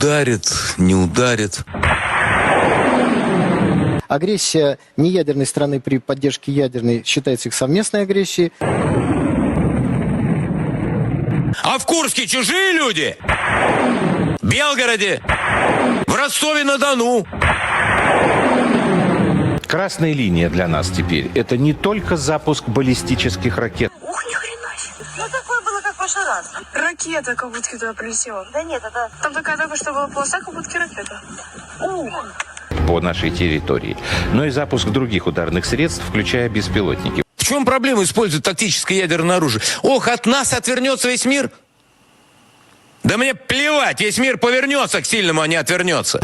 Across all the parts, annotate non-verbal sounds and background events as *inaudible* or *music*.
ударит, не ударит. Агрессия неядерной страны при поддержке ядерной считается их совместной агрессией. А в Курске чужие люди? В Белгороде? В Ростове-на-Дону? Красная линия для нас теперь – это не только запуск баллистических ракет, в раз. Ракета как будто туда прилетела. Да нет, это... Там такая только что была полоса, как будто ракета. Ух. по нашей территории, но и запуск других ударных средств, включая беспилотники. В чем проблема использовать тактическое ядерное оружие? Ох, от нас отвернется весь мир? Да мне плевать, весь мир повернется к сильному, а не отвернется.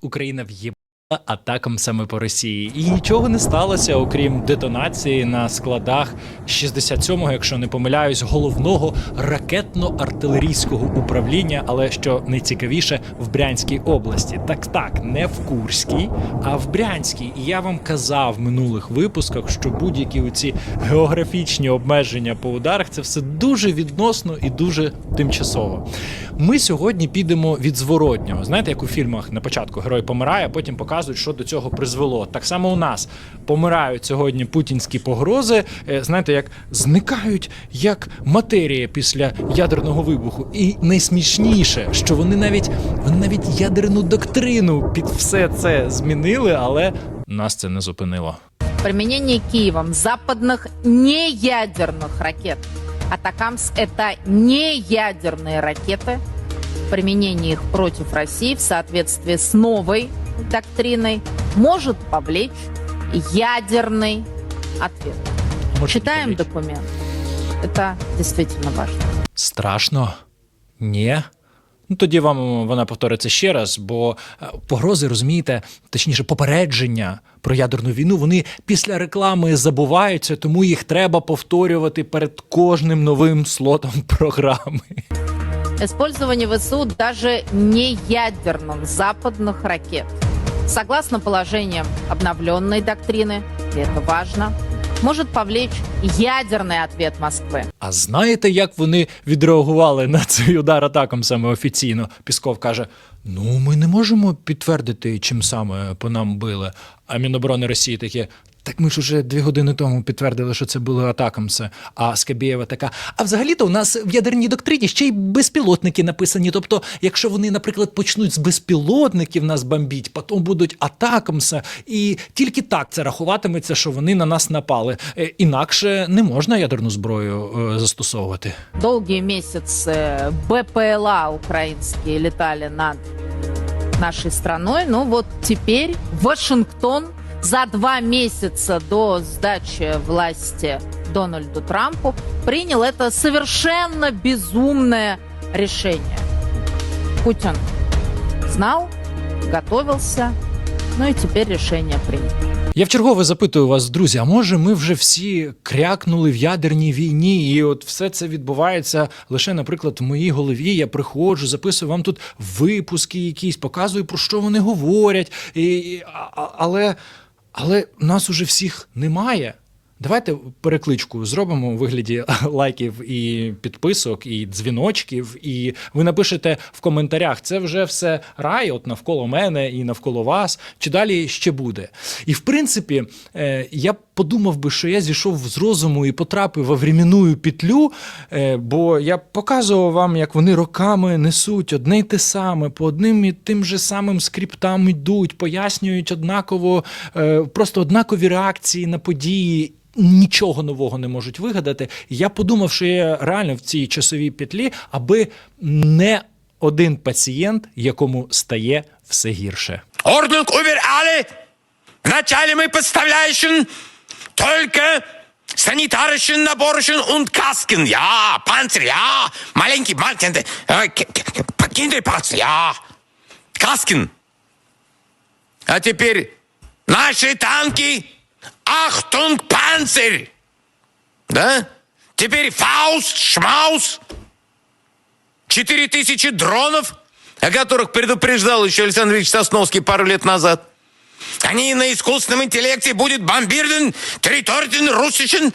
Україна в'єбала атакам саме по Росії. І нічого не сталося, окрім детонації на складах 67-го, якщо не помиляюсь, головного ракетно-артилерійського управління, але що найцікавіше, в Брянській області. Так так, не в Курській, а в Брянській. І я вам казав в минулих випусках, що будь-які оці географічні обмеження по ударах це все дуже відносно і дуже тимчасово. Ми сьогодні підемо від зворотнього. Знаєте, як у фільмах на початку герой помирає, потім показують, що до цього призвело. Так само у нас помирають сьогодні путінські погрози. е, Знаєте, як зникають як матерія після ядерного вибуху. І найсмішніше, що вони навіть вони навіть ядерну доктрину під все це змінили, але нас це не зупинило. применение Киевом западных неядерных ракет. Атакамс — это неядерные ракеты. Применение их против России в соответствии с новой доктриной может повлечь ядерный ответ. Може, Читаем відповідь? документ. Это действительно важно. Страшно? Ні. Ну, тоді вам вона повториться ще раз, бо е, погрози, розумієте, точніше, попередження про ядерну війну, вони після реклами забуваються, тому їх треба повторювати перед кожним новим слотом *laughs* програми Использование ВСУ даже неядерных западных ракет. Согласно положениям обновленной доктрины, и это важно, может повлечь ядерный ответ Москвы. А знаєте, як вони відреагували на цей удар атакам саме офіційно? Пісков каже: Ну, ми не можемо підтвердити, чим саме по нам били. А Міноборони Росії таке. так ми ж уже дві години тому підтвердили, що це були атакамси. А Скабєєва така. А взагалі-то у нас в ядерній доктрині ще й безпілотники написані. Тобто, якщо вони, наприклад, почнуть з безпілотників нас бомбіть, потім будуть атакамси, і тільки так це рахуватиметься, що вони на нас напали. Е, Інакше не можна ядерну зброю е, застосовувати. Долгие месяцы БПЛА украинские летали над нашей страной. Ну вот теперь Вашингтон за два месяца до сдачи власти Дональду Трампу принял это совершенно безумное решение. Путин знал, готовился, ну и теперь решение принято. Я вчергове запитую вас, друзі, а може ми вже всі крякнули в ядерній війні, і от все це відбувається лише, наприклад, в моїй голові. Я приходжу, записую вам тут випуски якісь, показую, про що вони говорять. І, але, але нас уже всіх немає. Давайте перекличку зробимо у вигляді *laughs* лайків і підписок, і дзвіночків. І ви напишете в коментарях, це вже все рай, от навколо мене і навколо вас, чи далі ще буде. І в принципі, е, я подумав би, що я зійшов з розуму і потрапив во временну петлю, е, бо я показував вам, як вони роками несуть одне й те саме, по одним і тим же самим скриптам йдуть, пояснюють однаково, е, просто однакові реакції на події нічого нового не можуть вигадати. Я подумав, що я реально в цій часовій петлі, аби не один пацієнт, якому стає все гірше. Ordnung über alle. Вначале мы подставляющим только санитарischen наборischen und Kasken. Ja, Panzer, ja. Маленький, маленький, Kinderpanzer, ja. Каскин. А теперь наши танки. Achtung, Panzer. Да? Теперь Фауст, Шмаус. Четыре тысячи дронов, о которых предупреждал еще Александр Ильич Сосновский пару лет назад. Они на искусственном интеллекте будут бомбирован территорией русischen.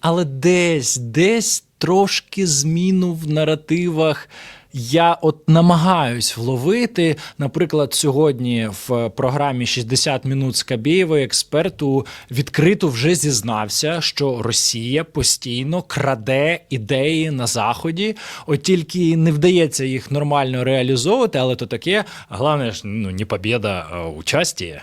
Але десь, десь трошки зміну в наративах я от намагаюсь вловити. Наприклад, сьогодні в програмі «60 минут з Кабєєвою експерт у відкрито вже зізнався, що Росія постійно краде ідеї на заході, от тільки не вдається їх нормально реалізовувати, але то таке. Головне ж ну не побєда, а участі.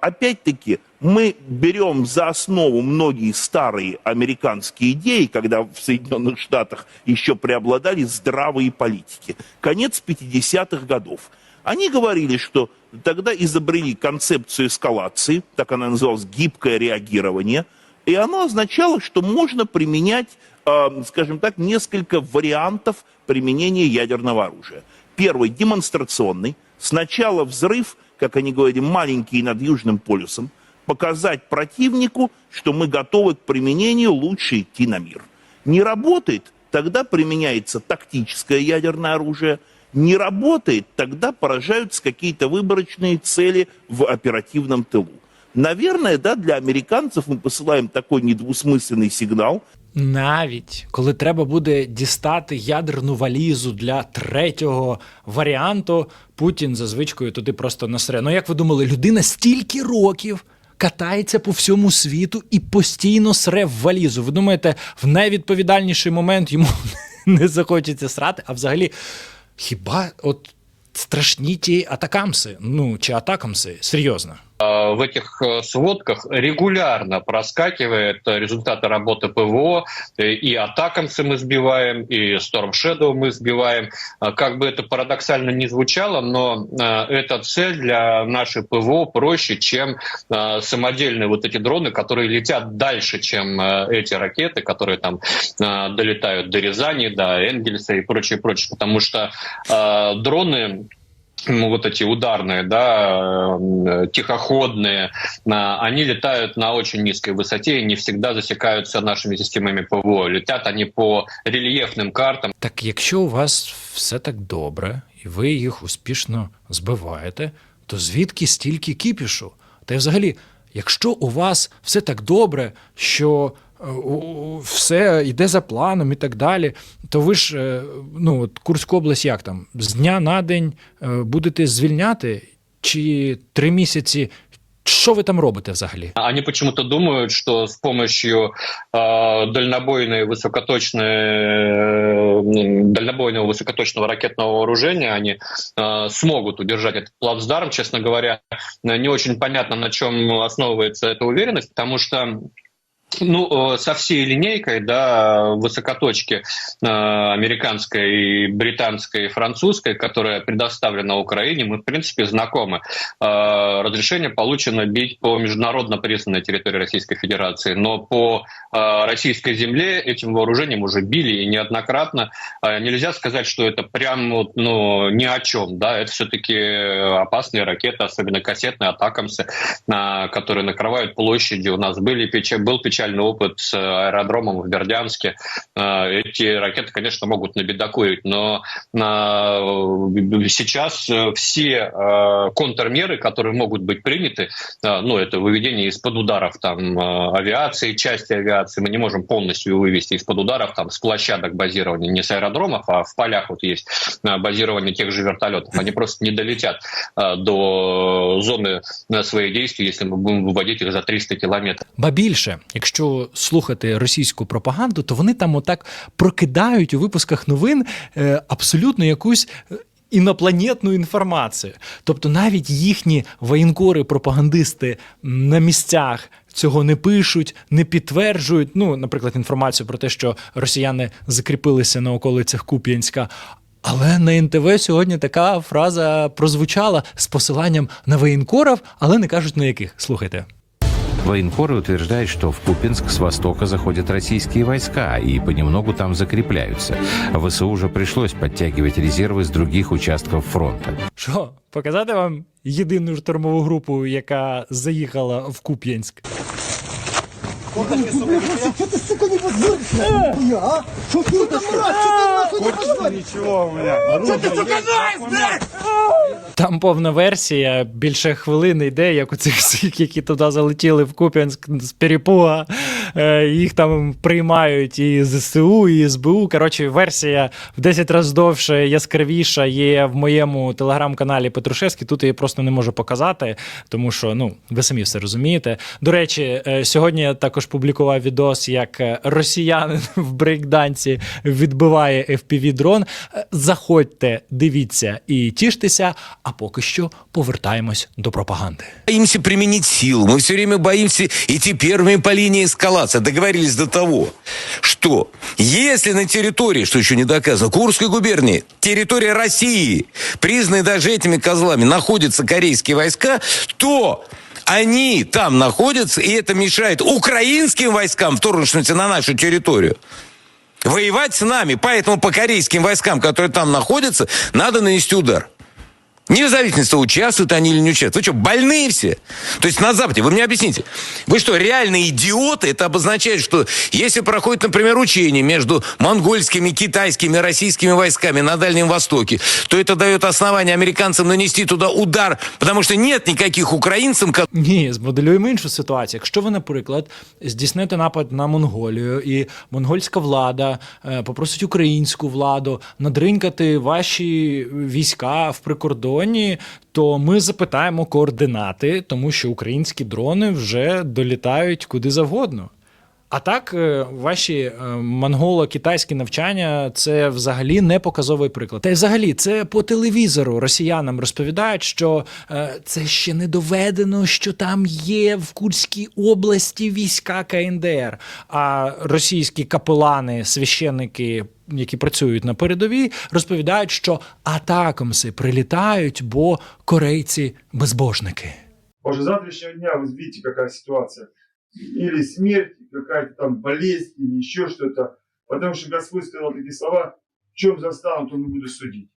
Опять-таки, мы берем за основу многие старые американские идеи, когда в Соединенных Штатах еще преобладали здравые политики. Конец 50-х годов. Они говорили, что тогда изобрели концепцию эскалации, так она называлась, гибкое реагирование, и оно означало, что можно применять, э, скажем так, несколько вариантов применения ядерного оружия. Первый демонстрационный. Сначала взрыв, как они говорили, маленький над Южным полюсом, показать противнику, что мы готовы к применению, лучше идти на мир. Не работает, тогда применяется тактическое ядерное оружие. Не работает, тогда поражаются какие-то выборочные цели в оперативном тылу. Наверное, да, для американцев мы посылаем такой недвусмысленный сигнал, Навіть коли треба буде дістати ядерну валізу для третього варіанту, Путін за звичкою туди просто насре. Ну як ви думали, людина стільки років катається по всьому світу і постійно сре в валізу. Ви думаєте, в найвідповідальніший момент йому *laughs* не захочеться срати? А взагалі, хіба от страшні ті атакамси? Ну чи атакамси? Серйозно. А, в этих э, сводках регулярно проскакивает э, результаты работы ПВО, э, и атакамсы мы сбиваем, и Storm Shadow мы сбиваем. Как бы это парадоксально не звучало, но э, эта цель для нашей ПВО проще, чем э, самодельные вот эти дроны, которые летят дальше, чем э, эти ракеты, которые там э, долетают до Рязани, до Энгельса и прочее, прочее. Потому что э, дроны ну, вот эти ударные, да, э, тихоходные, а, они летают на очень низкой высоте и не всегда засекаются нашими системами ПВО. Летят они по рельефным картам, Так якщо у вас все так добре, і ви їх успішно збиваєте, то звідки стільки кіпішу? Та й взагалі, якщо у вас все так добре, що е, у- у- все йде за планом і так далі, то ви ж е, ну, от Курську область як там? З дня на день е, будете звільняти? Чи три місяці? Що ви там робите взагалі? Они почему-то думают, что с помощью э, дальнобойной высокоточной, э, дальнобойного высокоточного ракетного вооружения они э, смогут удержать этот плацдарм. Честно говоря, э, не очень понятно, на чем основывается эта уверенность, потому что ну, э, со всей линейкой, да, высокоточки э, американской, британской и французской, которая предоставлена Украине, мы, в принципе, знакомы. Э, разрешение получено бить по международно признанной территории Российской Федерации, но по российской земле этим вооружением уже били и неоднократно. Нельзя сказать, что это прям ну, ни о чем, да, это все-таки опасные ракеты, особенно кассетные атакамсы, которые накрывают площади. У нас были, был печальный опыт с аэродромом в Бердянске. Э, Эти ракеты, конечно, могут набедокурить, но э, сейчас э, все э, контрмеры, которые могут быть приняты, э, ну, это выведение из-под ударов там, э, авиации, части авиации, мы не можем полностью вывести из-под ударов там, с площадок базирования, не с аэродромов, а в полях вот есть э, базирование тех же вертолетов. Они просто не долетят э, до зоны э, своих действий, если мы будем выводить их за 300 километров. Ба більше, якщо слухати російську пропаганду, то вони там отак прокидають у випусках новин е, абсолютно якусь. е, Інопланетну інформацію, тобто навіть їхні воєнкори-пропагандисти на місцях цього не пишуть, не підтверджують. Ну, наприклад, інформацію про те, що росіяни закріпилися на околицях Куп'янська. Але на НТВ сьогодні така фраза прозвучала з посиланням на воєнкорів, але не кажуть на яких. Слухайте. Военкоры утверждают, что в Купинск с востока заходят российские войска и понемногу там закрепляются. ВСУ уже пришлось подтягивать резервы с других участков фронта. Що, показати вам єдину штурмову групу, яка заїхала в Куп'янськ? Там повна версія, більше хвилини йде, як у цих всіх, які туди залетіли в Куп'янськ з перепуга. Е, Їх там приймають і ЗСУ, і СБУ. Коротше, версія в 10 разів довше, яскравіша є в моєму телеграм-каналі Петрушевський. Тут я її просто не можу показати, тому що ну ви самі все розумієте. До речі, е, сьогодні я також публікував відос, як е, росіянин *laughs* в брейкданці відбиває fpv дрон. Заходьте, дивіться і тіштеся. А поки що повертаємось до пропаганди. боимся применить силу, мы все время боимся идти первыми по линии эскалации. Договорились до того, что если на территории, что еще не доказано, Курской губернии, территория России, признанной даже этими козлами, находятся корейские войска, то они там находятся, и это мешает украинским войскам, вторгнувшимся на нашу территорию, воевать с нами. Поэтому по корейским войскам, которые там находятся, надо нанести удар. Не в зависимости от того, участвуют они или не участвуют. Вы что, больные все? То есть на Западе, вы мне объясните, вы что, реальные идиоты? Это обозначает, что если проходит, например, учение между монгольскими, китайскими, российскими войсками на Дальнем Востоке, то это дает основание американцам нанести туда удар, потому что нет никаких украинцев, Ні, змоделюємо іншу ситуацію. Якщо ви, наприклад, здійсните напад на Монголію, і монгольська влада е, попросить українську владу надринькати ваші війська в прикордоні, то ми запитаємо координати, тому що українські дрони вже долітають куди завгодно. А так, е, ваші е, монголо-китайські навчання це взагалі не показовий приклад. Та й взагалі це по телевізору росіянам розповідають, що е, це ще не доведено, що там є в Курській області війська КНДР. А російські капелани, священники, які працюють на передовій, розповідають, що атакамси прилітають, бо корейці безбожники. Уже с завтрашнего дня вы видите, какая ситуация. Или смерть, какая-то там болезнь, или еще что-то. Потому что Господь сказал такие слова, в чем застанут, он буду судить.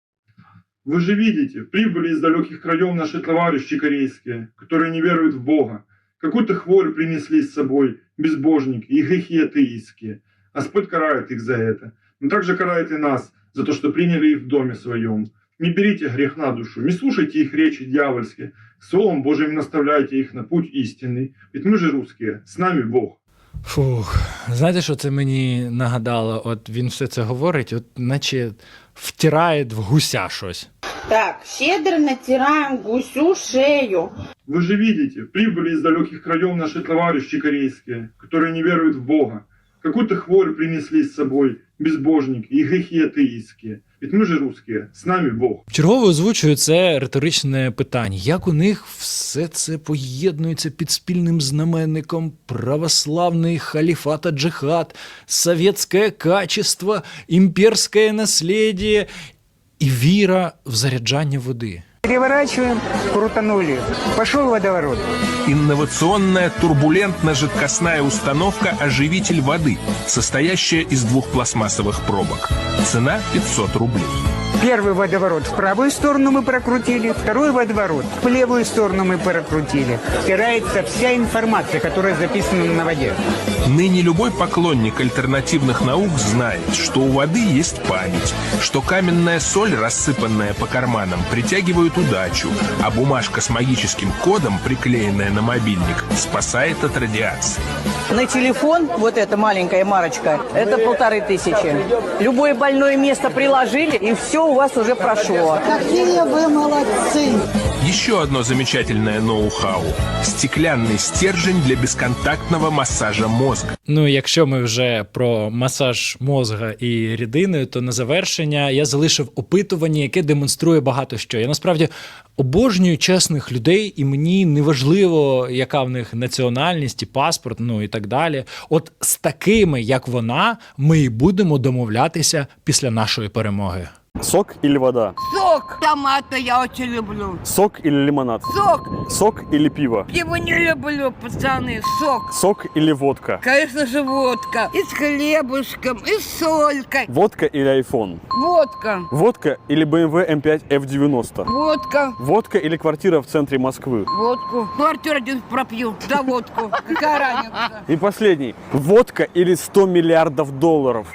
Вы же видите, прибыли из далеких краев наши товарищи корейские, которые не веруют в Бога. Какую-то хворь принесли с собой безбожники и грехи атеистские. Господь карает их за это. Но также карает и нас за то, что приняли их в доме своем. Не берите грех на душу, не слушайте их речи дьявольские. Словом Божьим наставляйте их на путь истинный. Ведь мы же русские, с нами Бог. Фух, знаєте, що це мені нагадало? От він все це говорить, от наче втирає в гуся щось. Так, щедро натираем гусю шею. Вы же видите, прибыли из далеких краев наши товарищи корейские, которые не веруют в Бога. Какую-то хворь принесли с собой безбожники и грехи атеистские. Ведь мы же русские, с нами Бог. Чергово озвучую це риторичне питання. Як у них все це поєднується під спільним знаменником православний халіфата джихад, совєтське качество, імперське наслідие і віра в заряджання води. Переворачиваем, крутанули. Пошел водоворот. Инновационная турбулентно-жидкостная установка «Оживитель воды», состоящая из двух пластмассовых пробок. Цена 500 рублей. Первый водоворот в правую сторону мы прокрутили, второй водоворот в левую сторону мы прокрутили. Стирается вся информация, которая записана на воде. Ныне любой поклонник альтернативных наук знает, что у воды есть память, что каменная соль, рассыпанная по карманам, притягивает удачу, а бумажка с магическим кодом, приклеенная на мобильник, спасает от радиации. На телефон, вот эта маленькая марочка, это полторы тысячи. Любое больное место приложили, и все у вас уже прошло. Какие вы молодцы! Еще одно замечательное ноу-хау – стеклянный стержень для бесконтактного массажа мозга. Ну, якщо ми вже про масаж мозга і рідиною, то на завершення я залишив опитування, яке демонструє багато що. Я насправді обожнюю чесних людей, і мені не важливо, яка в них національність і паспорт, ну і так далі. От з такими, як вона, ми і будемо домовлятися після нашої перемоги. Сок или вода? Сок томата я очень люблю. Сок или лимонад? Сок. Сок или пиво? Его не люблю, пацаны. Сок. Сок или водка? Конечно же водка. И с хлебушком, и с солькой. Водка или айфон? Водка. Водка или BMW M5 F90? Водка. Водка или квартира в центре Москвы? Водку. Квартиру один пропью. Да водку. Какая разница? И последний. Водка или 100 миллиардов долларов?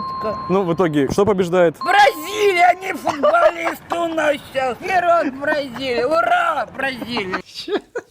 Водка. Ну, в итоге, что побеждает? Бразилия, не футболист у нас сейчас. Вперед, Бразилия! Ура, Бразилия! *laughs*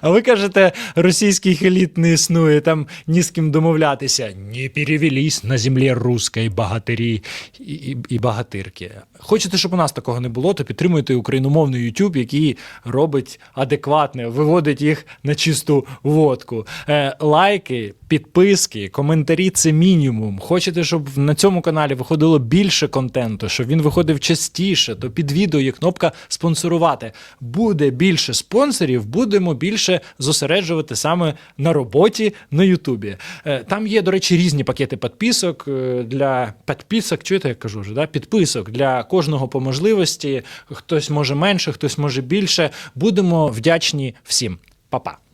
А ви кажете, російський еліт не існує, там ні з ким домовлятися. Не перевелись на землі русської багатирі і, і, і багатирки. Хочете, щоб у нас такого не було, то підтримуйте україномовний YouTube, який робить адекватне, виводить їх на чисту водку. Е, лайки, підписки, коментарі це мінімум. Хочете, щоб на цьому каналі виходило більше контенту, щоб він виходив частіше, то під відео є кнопка спонсорувати. Буде більше спонсорів, будемо більше зосереджувати саме на роботі на Ютубі. Е, Там є, до речі, різні пакети підписок е, для підписок. Чуєте, як кажу вже, да? підписок для кожного по можливості. Хтось може менше, хтось може більше. Будемо вдячні всім. Па-па.